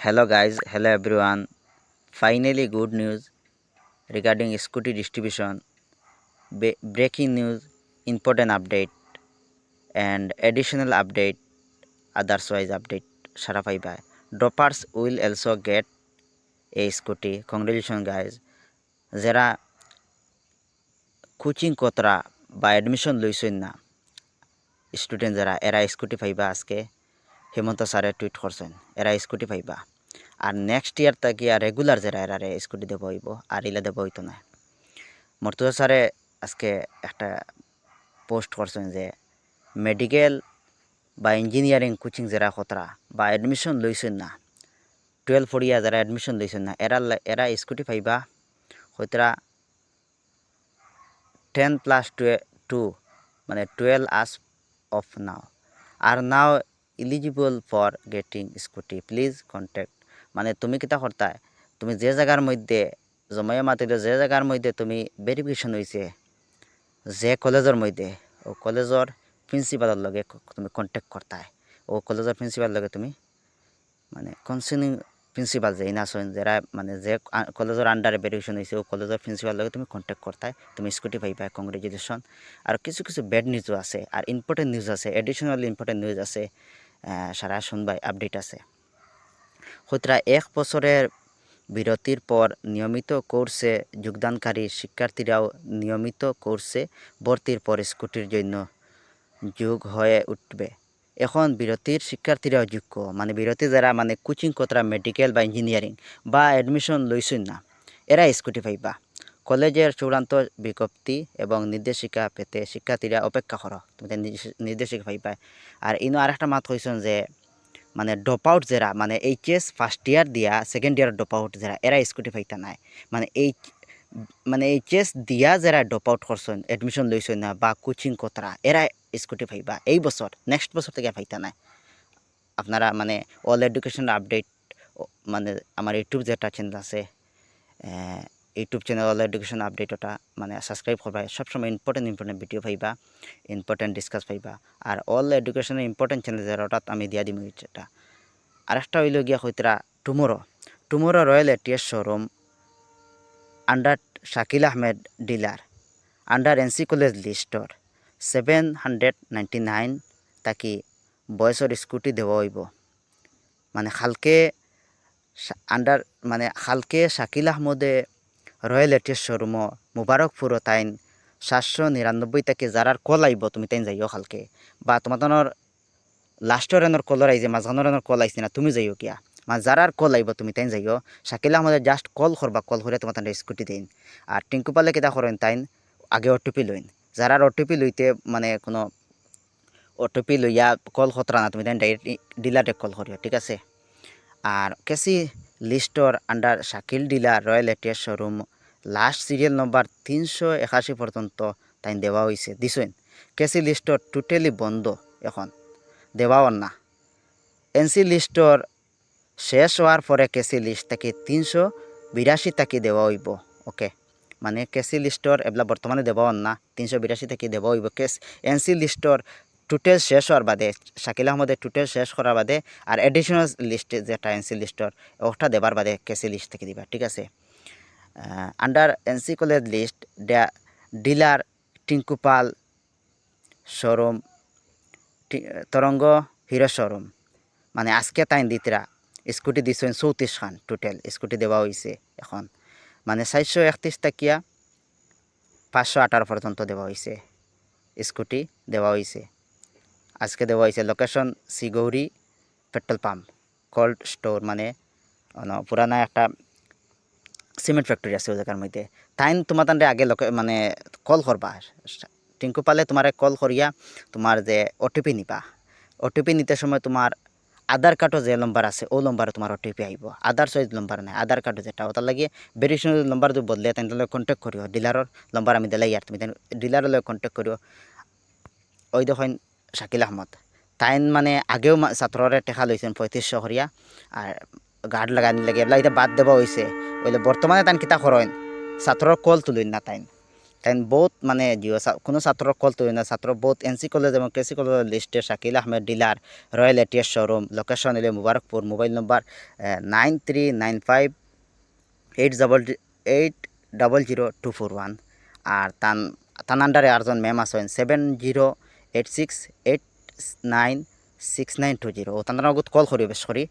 Hello guys, hello everyone. Finally good news regarding scooty distribution. Be- breaking news, important update and additional update, otherwise update সারা পাইবা droppers will also get a scooty congratulations guys যারা coaching কতরা বা admission লইছেন না student যারা এরা scooty পাইবা আজকে হেমন্ত স্যারে টুইট করছেন এরা স্কুটি পাইবা আর নেক্সট ইয়ার তাকিয়া রেগুলার যারা এরারে স্কুটি দেবো হইব, আর ইলা দেবো হইতো না। মর্তুজা স্যারে আজকে একটা পোস্ট করছেন যে মেডিকেল বা ইঞ্জিনিয়ারিং কোচিং যারা খতরা বা এডমিশন লইছেন না টুয়েলভ পড়িয়া যারা এডমিশন লইছেন না, এরা এরা স্কুটি পাইবা হয়তরা টেন প্লাস টু মানে twelve as of now are now eligible for getting scooty please contact মানে তুমি কিতা করতা? তুমি যে জায়গার মধ্যে, জমাইয়া মাতিলে যে জায়গার মধ্যে তুমি ভেরিফিকেশন হয়েছে যে কলেজের মধ্যে, ও কলেজের প্রিন্সিপালের লগে তুমি কন্ট্যাক্ট করতায় ও কলেজের প্রিন্সিপাল লগে তুমি মানে কনসার্নিং প্রিন্সিপাল যে ইনা আছেন যারা মানে যে কলেজের আন্ডারে ভেরিফিকেশন হয়েছে ও কলেজের প্রিন্সিপাল লগে তুমি কন্ট্যাক্ট করতায় তুমি স্কুটি পাইবা কংগ্রেচুলেশন আর কিছু কিছু ব্যাড নিউজও আছে আর ইম্পর্টেন্ট নিউজ আছে এডিশনাল ইম্পর্টেন্ট নিউজ আছে সারা শুনবাই আপডেট আছে। হইতরা এক বছরের বিরতির পর নিয়মিত কোর্সে যোগদানকারী শিক্ষার্থীরাও নিয়মিত কোর্সে ভর্তির পর স্কুটির জন্য যোগ হয়ে উঠবে। এখন বিরতির শিক্ষার্থীরাও যোগ্য। মানে বিরতি যারা মানে কোচিং কতরা মেডিকেল বা ইঞ্জিনিয়ারিং বা এডমিশন লইছেন না। এরা স্কুটি পাইবা। কলেজের চূড়ান্ত বিজ্ঞপ্তি এবং নির্দেশিকা পেতে শিক্ষার্থীরা অপেক্ষা করো। তুমি নির্দেশিকা পাইবা। আর ইনো আর একটা মাত হয়েছেন যে মানে ড্রপ আউট যারা মানে এইচএস ফার্স্ট ইয়ার দিয়া সেকেন্ড ইয়ার ড্রপ আউট যারা, এরা স্কুটি পাইতা নাই। মানে এই মানে এইচএস দিয়া যারা ড্রপ আউট করছেন এডমিশন লইছেন না বা কোচিং কতরা, এরা স্কুটি পাইবা। এই বছর নেক্সট বছর থেকে পাইতা নাই। আপনারা মানে অল এডুকেশন আপডেট মানে আমার ইউটিউব যেটা চ্যানেল আছে YouTube channel all education update ওটা মানে সাবস্ক্রাইব করবা। সবসময় ইম্পর্টেন্ট ইম্পর্টেন্ট ভিডিও পাইবা ইম্পর্টেন্ট ডিসকাস পাইবা। আর অল এডুকেশনের ইম্পর্টেন্ট চ্যানেল যারা আমি দিয়া দিম এটা। আরেকটা হইল গিয়া হইতরা tomorrow tomorrow royal ATS showroom under Shakil Ahmed dealer under NC college লিস্টর seven hundred ninety nine তাকি বয়সের স্কুটি দেওয়া হইব। মানে খালকে আন্ডার মানে খালকে শাকিল আহমদে রয়্যাল এটিএস শোরুম মুবারকপুর তাইন সাতশো নিরানব্বই তাকে যারার কল আইব তুমি তাইন যাইও খালকে। বা তোমার লাস্টর এনের কলর আইছে মাঝখানোর এনের কল আইছে না, তুমি যাইও কিয়া? মা যারার কল আইব তুমি তাইন যাইও। শাকিল আহমদের জাস্ট কল করবা কল করে তাই স্কুটি দিন। আর টিঙ্কু পালে কেটা করেন তাইন? আগে ওটিপি লইন যারার ওটিপি লইতে মানে কোনো ওটিপি লইয়া কল খতরা না, তুমি তাই ডাইরেক্ট ডিলারে কল করিও ঠিক আছে? আর KC লিস্টর under Shakil dealer Royal ATS showroom last serial number তিনশো একাশি পর্যন্ত তাই দেওয়া হয়েছে দিছেন কেসি লিস্টর টোটালি বন্ধ এখন। দেওয়াও না এনসি লিস্টর শেষ হওয়ার পরে কেসি লিস্ট থেকে তিনশো বিরাশি তাকে দেওয়া হইব। ওকে মানে কেসি লিস্টর এগুলা বর্তমানে দেওয়া না তিনশো বিরাশি থেকে দেওয়া হইব। কেস এনসি লিস্টর টোটেল শেষ হওয়ার বাদে, শাকিল আহমদের টোটেল শেষ করার বাদে আর এডিশনাল লিস্টে যেটা এনসি লিস্টর ওটা দেবার বাদে কেসি লিস্ট থেকে দিবা, ঠিক আছে? Under NC college list dealer Tinkupal showroom Tarang Hero showroom মানে আজকে তাই দিতরা স্কুটি দিছেন চৌত্রিশ খান টোটাল স্কুটি দেওয়া হয়েছে এখন মানে চারশো একত্রিশ টাকিয়া পাঁচশো আঠারো পর্যন্ত দেওয়া হয়েছে স্কুটি দেওয়া হয়েছে আজকে দেওয়া হয়েছে location Sigouri petrol pump cold store মানে পুরানা একটা সিমেন্ট ফ্যাক্টরি আছে ওই জায়গার মধ্যে। তাইন তোমার আগে লোকে মানে কল করবা। টিঙ্কু পালে তোমারে কল করিয়া তোমার যে ওটিপি নিবা। ওটিপি নিতে সময় তোমার আধার কার্ডও যে নম্বর আছে, ও নম্বরে তোমার ওটিপি আহিব আধার সহিত নম্বর নাই আধার কার্ড যেটা, ওটার লাগে ভেরিফিকেশন নম্বর যদি বদলে তাহলে লগে কন্ট্যাক্ট করিও। ডিলারর নম্বর আমি দিলাই আর তুমি ডিলারের কন্ট্যাক্ট করিও। ওই দেখেন শাকিল আহমদ। তাইন মানে আগেও ছাত্ররে টেকা লইছেন পঁয়ত্রিশশো করিয়া আর গার্ড লাগানি লাগে এগুলা এটা বাদ দেওয়া হয়েছে ওইলে বর্তমানে তাইন কিতা করেন ছাত্রর কল তুলেন না তাইন। তাই বহুত মানে জিও কোনো ছাত্র কল তো না। ছাত্র বহুত এন এনসি কলেজ এবং কেসি কলেজের লিস্টে Shakil Ahmed dealer Royal ATS showroom location এলে Mubarakpur mobile number nine three nine five eight double eight double zero two four one আর তান তান আন্ডারে আরজন ম্যাম আছেন seven zero eight six eight nine six nine two ও তান্ডার আগত call বেশ করি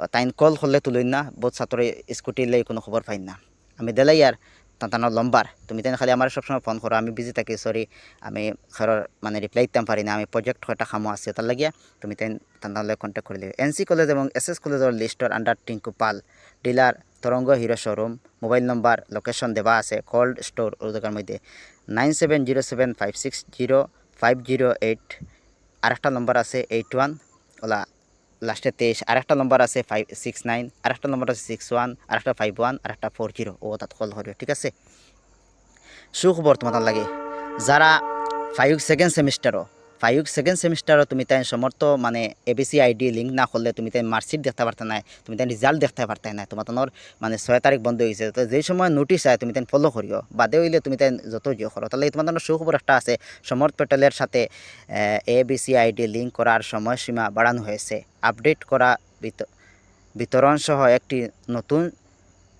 ও তাইন কল করলে তুলই না, বহুত ছাত্র স্কুটি লাই কোনো খবর পাই না। আমি দেলাই আর তান্তানোর লম্বার তুমি তাই খালি আমার সবসময় ফোন করো আমি বিজি থাকি সরি আমি ঘরের মানে রিপ্লাই দিতাম পারি না, আমি প্রজেক্ট কয়টা খামো আছে তার লাগিয়া তুমি তাই তান্তালে কন্ট্যাক্ট করে দিবে। এনসি কলেজ এবং এস এস কলেজের লিস্টর under Tinku Pal. Dealer Tarang Hero showroom mobile number location দেওয়া আছে কোল্ড স্টোর ওর দোকানের মধ্যে। Nine seven zero seven five six zero five eight আরেকটা নম্বর আছে এইট ওয়ান ওলা লাস্টে তেইশ, আরেকটা নম্বর আছে ফাইভ সিক্স নাইন আরেকটা নম্বর আছে সিক্স ওয়ান আরেকটা ফাইভ ওয়ান আরেকটা ফোর জিরো ও তাত কল করবে ঠিক আছে? সুখবর তোমাদের লাগে। যারা ফাইভ সেকেন্ড সেমিস্টারও ফাইভ সেকেন্ড সেমিস্টারও তুমি তাই সমর্থ মানে এবিসি আইডি লিঙ্ক না করলে তুমি তাই মার্কশিট দেখতে পারতে না তুমি তাই রেজাল্ট দেখতে পারতে না তোমার তোমার মানে ছয় তারিখ বন্ধ হয়েছে তো যেই সময় নোটিশ আয় তুমি তাই ফলো করিও বাদে হইলে তুমি তাই যত জিও করো তাহলে তোমার তোমার সুখবর একটা আছে সমর্থ প্যাটেলের সাথে, A B BC ID link করার সময়সীমা বাড়ানো হয়েছে আপডেট করা বিত- বিতরণ সহ একটি নতুন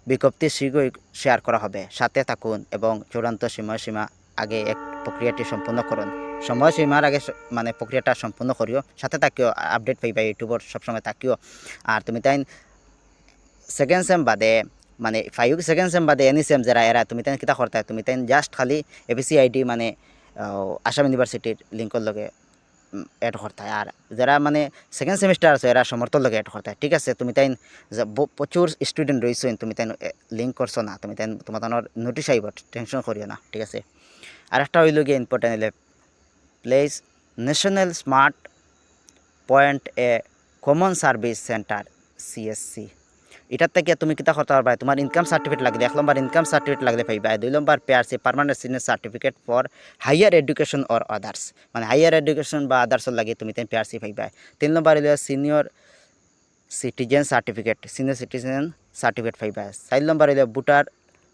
বিজ্ঞপ্তি শীঘ্রই শেয়ার করা হবে। সাথে থাকুন এবং চূড়ান্ত সময়সীমা আগে এক প্রক্রিয়াটি সম্পূর্ণ করুন সময়সীমার আগে মানে প্রক্রিয়াটা সম্পূর্ণ করিও, সাথে থাকিও আপডেট পাইবা ইউটিউবর সবসময় থাকিও। আর তুমি তাই সেকেন্ড সেম বাদে মানে ফাইভ সেকেন্ড সেম বাদে এনি সেম যারা, এরা তুমি তাই কিতা করতে, তুমি তাই জাস্ট খালি এবিসি আইডি মানে আসাম ইউনিভার্সিটির লিঙ্কর লগে এড করতে। আর যারা মানে সেকেন্ড সেমিস্টার আছে, এরা সমর্থর লগে এড করতে। ঠিক আছে, তুমি তাই প্রচুর স্টুডেন্ট রয়েছেন তুমি তাই লিঙ্ক করছ না। তুমি তাই তোমার নোটিশ আইব টেনশন করিও না। ঠিক আছে? আর একটা হইল গিয়ে important place national smart point এ কমন সার্ভিস সেন্টার সিএসসি এটার থেকে তুমি কিতা করতে পারবা? তোমার ইনকাম সার্টিফিকেট লাগলে এক নম্বর ইনকাম সার্টিফিকেট লাগলে পাইবা। দুই নম্বর পেয়ারসি permanent senior certificate for higher education or others মানে হাইয়ার এডুকেশন বা আদার্সর লাগে তুমি তাই পেয়ারসি পাইবা। তিন নম্বর হইল senior citizen certificate senior citizen certificate পাইবা। চার নম্বর হইল voter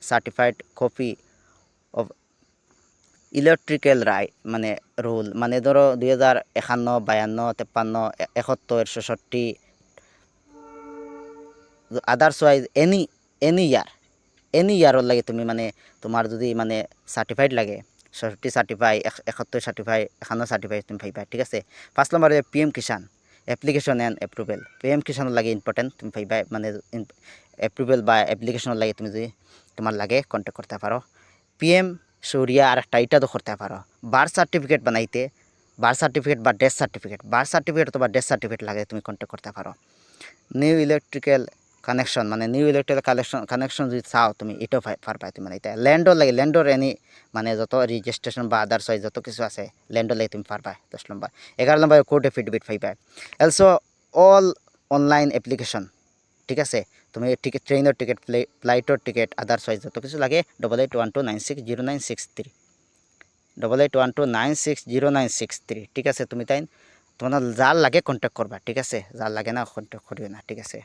certified copy of electrical রাই মানে রুল মানে ধরো দুই হাজার একান্ন বায়ান্ন তেপ্পান্ন একাত্তর ছেষট্টি others wise any any year any ইয়ারর লাগে তুমি মানে তোমার যদি মানে সার্টিফাইড লাগে ষষ্ঠী সার্টিফাই একাত্তর সার্টিফাই একান্ন সার্টিফাই তুমি পাইবা, ঠিক আছে? পাঁচ নম্বরে P M Kisan application and approval P M কিষানের লাগে ইম্পর্টেন্ট তুমি পাইবা মানে এপ্রুভেল বা অ্যাপ্লিকেশনের লাগে তুমি যদি তোমার লাগে কন্ট্যাক্ট করতে পারো পি এম সৌরিয়া আর একটা ইটা তো করতে পারো। বার্থ সার্টিফিকেট বানাইতে বার্থ সার্টিফিকেট বা ডেথ সার্টিফিকেট বার্থ সার্টিফিকেট অথবা ডেথ সার্টিফিকেট লাগে, তুমি কন্ট্যাক্ট করতে পারো। নিউ ইলেকট্রিক্যাল কানেকশন মানে নিউ ইলেকট্রিক্যাল কানেকশন কানেকশন যদি চাও, তুমি এটাও পাই- পারবা তুমি এটা ল্যান্ডর লাগে ল্যান্ডর এনি মানে যত রেজিস্ট্রেশন বা আদার্স হয় যত কিছু আছে ল্যান্ডর লাগে তুমি পারবা দশ নম্বর এগারো নম্বর কোর্ট এফিডেভিট পাইবা অলসো অল অনলাইন অ্যাপ্লিকেশন ঠিক আছে? তুমি টিকিট ট্রেনের টিকিট ফ্লাইটর টিকিট আদার্স হয় যত কিছু লাগে double eight one two nine six zero nine six three double eight one two nine six zero nine six three ঠিক আছে? তুমি তাই তোমার যার লাগে কন্ট্যাক্ট করবা ঠিক আছে? যার লাগে না কন্ট্যাক্ট করিও না, ঠিক আছে?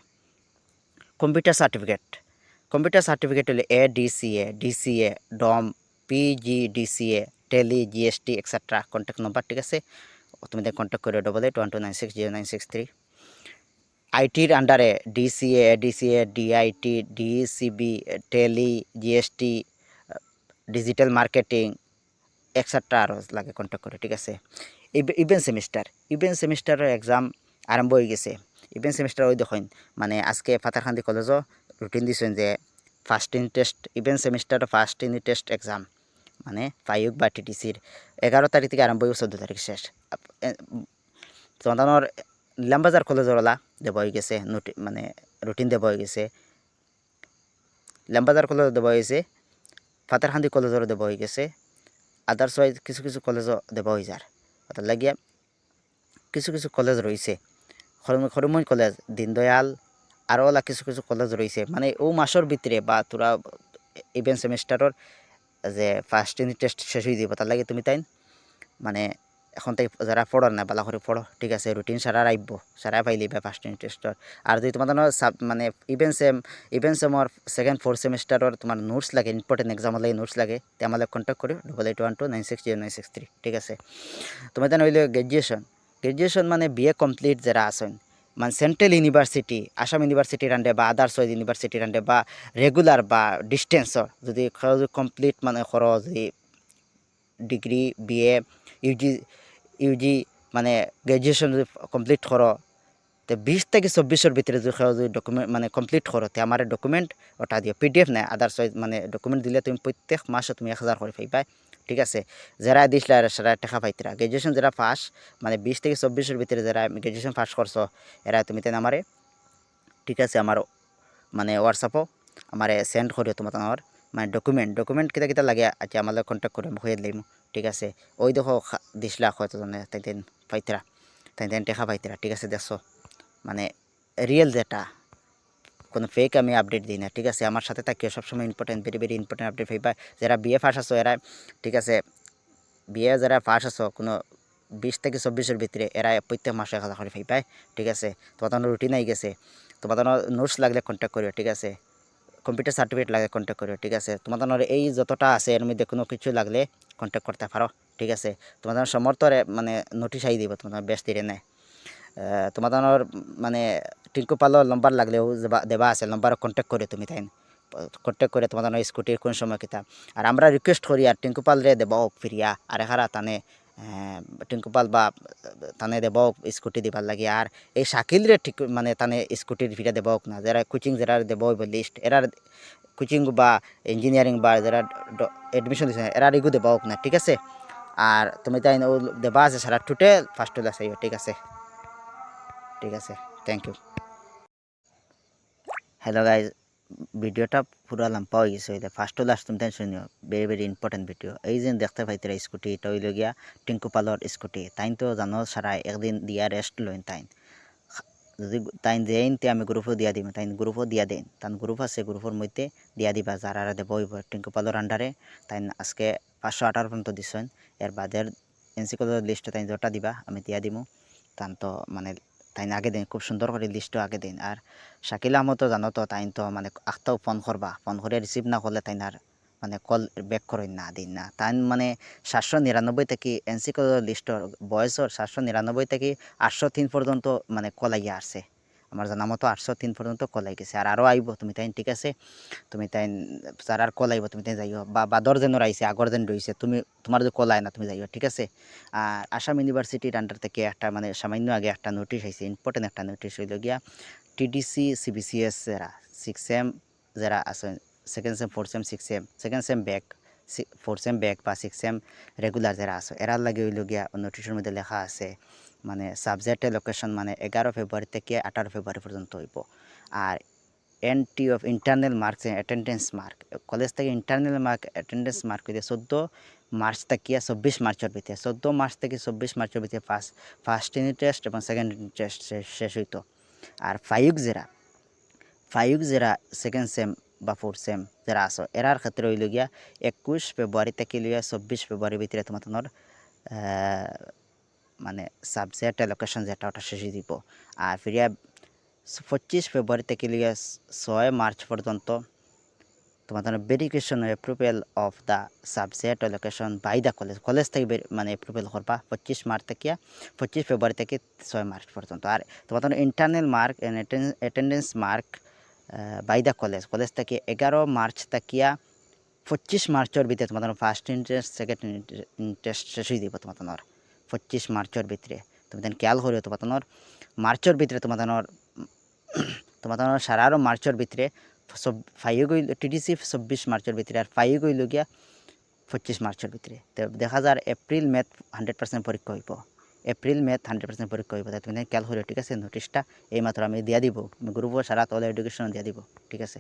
কম্পিউটার সার্টিফিকেট কম্পিউটার সার্টিফিকেট হলে A D C A D C A dum P G D C A Tally GST etcetera contact number ঠিক আছে? তুমি কন্ট্যাক্ট করে double eight one two nine six zero nine six three আইটির আন্ডারে DCA DCA, DIT, DCB, Tally, GST digital marketing etcetera আরও লাগে contact করে, ঠিক আছে? ইভেন সেমিস্টার, ইভেন সেমিস্টারের এক্সাম আরম্ভ হয়ে গেছে। ইভেন সেমিস্টার ওই দেখুন মানে আজকে ফাতারখান্দি কলেজও রুটিন দিয়েছেন যে ফার্স্ট ইউনিট টেস্ট ইভেন সেমিস্টারের ফার্স্ট ইউনিট টেস্ট এক্সাম মানে ফাইভ বা টিটিসির এগারো তারিখ থেকে আরম্ভ হয়ে চোদ্দ তারিখ শেষ। তোমাদের নিলামবাজার কলেজৰ ওলা দেব হৈ গেছে, নটি মানে ৰুটিন দেব হৈ গেছে। নিলামবাজার কলেজত দেব হয়েছে ফাতারখান্দি কলেজরও দেব হয়ে গেছে আদার্স ওয়াইজ কিছু কিছু কলেজও দেব হয়ে যার তার লাগিয়া কিছু কিছু কলেজ রয়েছে খরমুই কলেজ, দীনদয়াল আরও কিছু কিছু কলেজ রয়েছে মানে ও মাসের ভিতরে বা তোরা ইভেন সেমিস্টারের যে ফার্স্ট ইউনিট টেস্ট শেষ হয়ে যাব তার লাগে তুমি তাই মানে এখন তাই যারা পড়ো না বালা করে পড়ো, ঠিক আছে? রুটিন সারা রাখব সারা পাইলি বা ফার্স্ট ইন্টারেস্টর আর যদি তোমার সাব মানে ইভেন সেম ইভেন সেমর সেকেন্ড ফোর্থ সেমিস্টারর তোমার নোটস লাগে ইম্পর্টেন্ট এক্সাম লাগে নোটস লাগে, তে আমাদের কন্ট্যাক্ট করি double eight one two nine six zero nine six three ঠিক আছে? তোমার দেন হইলে গ্র্যাজুয়েশন গ্র্যাজুয়েশন মানে বিএ কমপ্লিট যারা আছেন মানে সেন্ট্রাল ইউনিভার্সিটি আসাম ইউনিভার্সিটির আন্ডে বা আদার্স ইউনিভার্সিটির আন্ডে বা রেগুলার বা ডিস্টেন্সর যদি কমপ্লিট মানে খর যদি ডিগ্রি বিএ ইউজি ইউজি মানে গ্র্যাজুয়েশন যদি কমপ্লিট করো তো বিশ থেকে চব্বিশের ভিতরে যদি ডকুমেন্ট মানে কমপ্লিট করো তে আমার ডকুমেন্ট ওটা দিও পিডিএফ নাই আদার্স মানে ডকুমেন্ট দিলে তুমি প্রত্যেক মাসে তুমি এক হাজার করে পাইবা। ঠিক আছে? যারা দিছিলা সেরা টাকা পাইতরা গ্র্যাজুয়েশন যারা পাস মানে বিশ থেকে চব্বিশের ভিতরে যারা গ্র্যাজুয়েশন পাস করছ এরা তুমি তেন আমারে ঠিক আছে আমার মানে হোয়াটসঅ্যাপও আমারে সেন্ড করিও তোমার আমার মানে ডকুমেন্ট ডকুমেন্ট কিতা কিতা লাগে আচ্ছা আমার কন্ট্যাক্ট করে হয়ে দিলাম ঠিক আছে ওই দেখো দিছিলা হয়তো তাই পাইতরা তাই তেন পাইতরা ঠিক আছে দেখছ মানে রিয়েল যেটা কোনো ফেক আমি আপডেট দিই না ঠিক আছে আমার সাথে থাকিও সবসময় important very very important update পাইবা যারা বিএ ফার্স্ট আছো এরা ঠিক আছে বিয়ে যারা ফার্স্ট আছো কোনো বিশ থেকে চব্বিশের ভিতরে এরা প্রত্যেক মাসে এক হাজার করে পাইবাই ঠিক আছে তোমাদের রুটিন আই গেছে তোমাদের নোটস লাগলে কন্ট্যাক্ট করিও ঠিক আছে কম্পিউটার সার্টিফিকেট লাগে কন্ট্যাক্ট করিও ঠিক আছে? তোমাদের এই যতটা আছে, এর মধ্যে কোনো কিছু লাগলে কন্ট্যাক্ট করতে পারো, ঠিক আছে? তোমাদের সমর্থরে মানে নোটিশ আই দিব তোমাদের বেশ দিলে নেয় তোমাদের মানে টিঙ্কু পালোর নম্বর লাগলেও দেবা- আছে নম্বর কন্ট্যাক্ট করে তুমি তাই কন্ট্যাক্ট করে তোমাদের স্কুটির কোন সময় কিতা। আর আমরা রিকোয়েস্ট করি, আর টিঙ্কু পাল রে ফিরিয়া, আর এখারা তানে আহ, টিঙ্কু বা তানে দেব স্কুটি দিবার লাগে। আর এই শাকিল রে ঠিক মানে তানে স্কুটির ফিরে দেব না যারা কোচিং যারা দেব লিস্ট এরার কোচিং বা ইঞ্জিনিয়ারিং বা যারা এডমিশন দিছে এরার এগু দেব না ঠিক আছে? আর তুমি তাই দেবা আছে সারা টোটাল ফার্স্ট আছে ঠিক আছে? ঠিক আছে থ্যাংক ইউ হ্যালো গাইজ ভিডিওটা পুরো লম্বা হয়ে গেছে হইলে ফার্স্ট লাস্ট তুমি টেনশন নিও। ভেরি ভেরি ইম্পর্টেন্ট ভিডিও এই যে দেখতে পাইতে স্কুটি, এটা হইল গিয়া টিঙ্কু পালর স্কুটি। তাইন তো জানো সারা একদিন দিয়া রেস্ট লইন তাইন। যদি তাইন দেন তে আমি গ্রুপও দিয়া দিম। তাইন গ্রুপও দিয়া দেন। তান গ্রুপ আছে গ্রুপের মধ্যে দিয়া দিবা। যারা দেব হইব। টিঙ্কু পালর আন্ডারে তাইন আজকে পাঁচশো আঠারো পর্যন্ত দিছেন। এর বাদের এনসিকলের লিস্টে তাইন যটা দিবা, আমি দিয়া দিমু। তান তো মানে তাই আগে দিন, খুব সুন্দর করে লিস্টও আগে দিন। আর শাকিল আহমদও জানো তো, তাই তো মানে আখটাও ফোন করবা ফোন করে রিসিভ না করলে তাই আর মানে কল ব্যাক করেন না, দিন না। তাই মানে সাতশো নিরানব্বই থেকে এনসিকল লিস্টর বয়সর সাতশো নিরানব্বই থেকে আটশো তিন পর্যন্ত মানে কল আইয়া আসছে আমার জানা মতো আটশো তিন পর্যন্ত কল আই গেছে। আর আরও আইব, তুমি তাই ঠিক আছে? তুমি তাই যার আর কল আইব, তুমি তাই যাইও। বা বাদর যেন আইছে, আগর যেন রয়েছে তুমি, তোমার যদি কল আয় না, তুমি যাইও, ঠিক আছে? আর আসাম ইউনিভার্সিটির আন্ডার থেকে একটা মানে সামান্য আগে একটা নোটিশ আইছে ইম্পর্টেন্ট একটা নোটিশ হইল গিয়া টিডিসি সিবিসিএস যারা সিক্স এম যারা আছে second sem four sem six sem second sem back four sem back বা সিক্স সেম রেগুলার যারা আছে, এরার লাগে হইল গিয়া নোটিশের মধ্যে লেখা আছে মানে সাবজেক্টের লোকেশন মানে এগারো ফেব্রুয়ারি থেকে আঠারো ফেব্রুয়ারি পর্যন্ত হইব। আর N T of internal marks attendance mark college থেকে ইন্টারনাল মার্ক অ্যাটেন্ডেন্স মার্ক হইতে চোদ্দ মার্চ থেকে চব্বিশ মার্চের ভিতরে চোদ্দ মার্চ থেকে চব্বিশ মার্চের ভিতরে ফার্স্ট ফার্স্ট ইউনিট টেস্ট এবং সেকেন্ড ইউনিট টেস্ট শেষ হইতো। আর ফাইভ জেরা ফাইভ জেরা সেকেন্ড সেম বা ফোর্থ সেম যারা আছো, এরার ক্ষেত্রে হইল গিয়া একুশ ফেব্রুয়ারি থেকে লিয়া চব্বিশ ফেব্রুয়ারির ভিতরে তোমার তোমার মানে সাবজেক্ট লোকেশন যেটা, ওটা শেষে দিব। আর ফিরিয়া পঁচিশ ফেব্রুয়ারি থেকে লিয়া ছয় মার্চ পর্যন্ত তোমাদের verification approval of the subject location by the college college থেকে মানে অ্যাপ্রুভেল করবা পঁচিশ মার্চ থেকে, পঁচিশ ফেব্রুয়ারি থেকে ছয় মার্চ পর্যন্ত। আর তোমাদের internal mark attendance mark by the college college থেকে এগারো মার্চ থাকিয়া পঁচিশ মার্চের ভিতরে তোমাদের ফার্স্ট ইন্টারেস্ট সেকেন্ড ইন্টারেস্ট শেষ হয়ে দিব তোমাদের পঁচিশ মার্চের ভিতরে। তোমাদের খেয়াল করিও তোমাদের মার্চের ভিতরে তোমাদের তোমাদের সারা আরও মার্চের ভিতরে, সব ফাইও গইল টিডিসি চব্বিশ মার্চের ভিতরে আর ফাইও গইল গিয়া পঁচিশ মার্চের ভিতরে। তো দেখা যার এপ্রিল মেথ হান্ড্রেড পার্সেন্ট পরীক্ষা হইব। এপ্রিল মেথ হান্ড্রেড পার্সেন্ট পরীক্ষা হইব। তাই তুমি খেয়াল করিও, ঠিক আছে? নোটিশটা এইমাত্র আমি দিয়া দিব। গ্রুপও সারা তলে এডুকেশন দিয়া দিব, ঠিক আছে?